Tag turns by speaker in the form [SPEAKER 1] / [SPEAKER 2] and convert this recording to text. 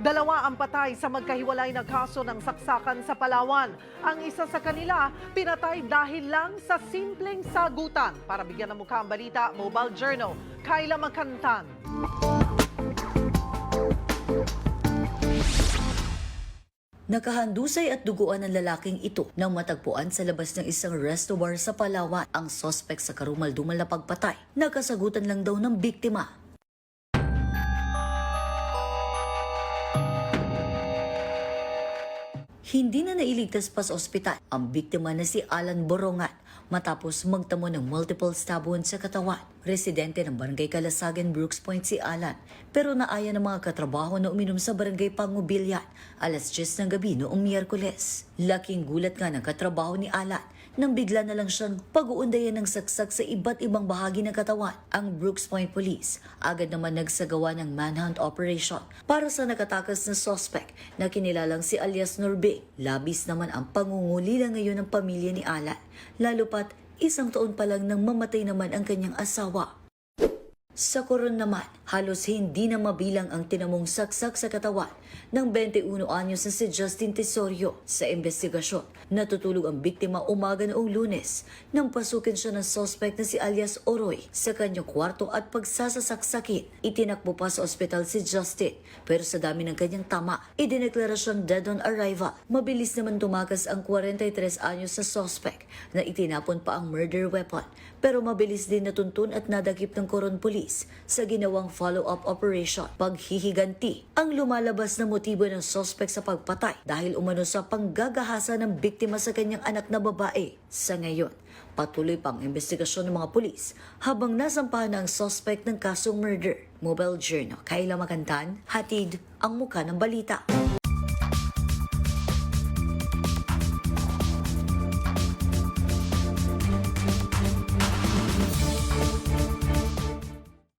[SPEAKER 1] Dalawa ang patay sa magkahiwalay na kaso ng saksakan sa Palawan. Ang isa sa kanila, pinatay dahil lang sa simpleng sagutan. Para bigyan ng mukha ang balita, Mobile Journal, Kyla Makantan.
[SPEAKER 2] Nakahandusay at duguan ng lalaking ito nang matagpuan sa labas ng isang resto bar sa Palawan. Ang sospek sa karumal-dumal na pagpatay, nakasagutan lang daw ng biktima. Hindi na nailigtas pa sa ospital ang biktima na si Alan Borongat matapos magtamo ng multiple stab wounds sa katawan. Residente ng Barangay Kalasagan, Brooks Point si Alan pero naaya ng mga katrabaho na uminom sa Barangay Pangubilyan alas 10 ng gabi noong Miyerkules. Laking gulat nga ng katrabaho ni Alan nang bigla na lang siyang pag-uundayan ng saksak sa iba't ibang bahagi ng katawan. Ang Brooks Point Police agad naman nagsagawa ng manhunt operation para sa nakatakas na suspect na kinilalang si alias Norbing. Labis naman ang pangungulila ngayon ng pamilya ni Alan, lalo pat isang taon pa lang nang mamatay naman ang kanyang asawa. Sa koron naman, halos hindi na mabilang ang tinamong saksak sa katawan ng 21 anyos na si Justin Tesorio sa investigasyon. Natutulog ang biktima umaga noong lunes nang pasukin siya ng suspect na si alias Oroy sa kanyang kwarto at pagsasasaksakin. Itinakbo pa sa ospital si Justin pero sa dami ng kanyang tama, idineklara siyang dead on arrival. Mabilis naman tumakas ang 43 anyos sa suspect na itinapon pa ang murder weapon pero mabilis din natuntun at nadakip ng koron police sa ginawang follow-up operation. Paghihiganti ang lumalabas na motibo ng suspect sa pagpatay dahil umano sa panggagahasa ng biktima sa kanyang anak na babae. Sa ngayon, patuloy pang investigasyon ng mga pulis habang nasampahan na ang suspect ng kasong murder. Mobile Journal, Kayla Makantan, hatid ang muka ng balita.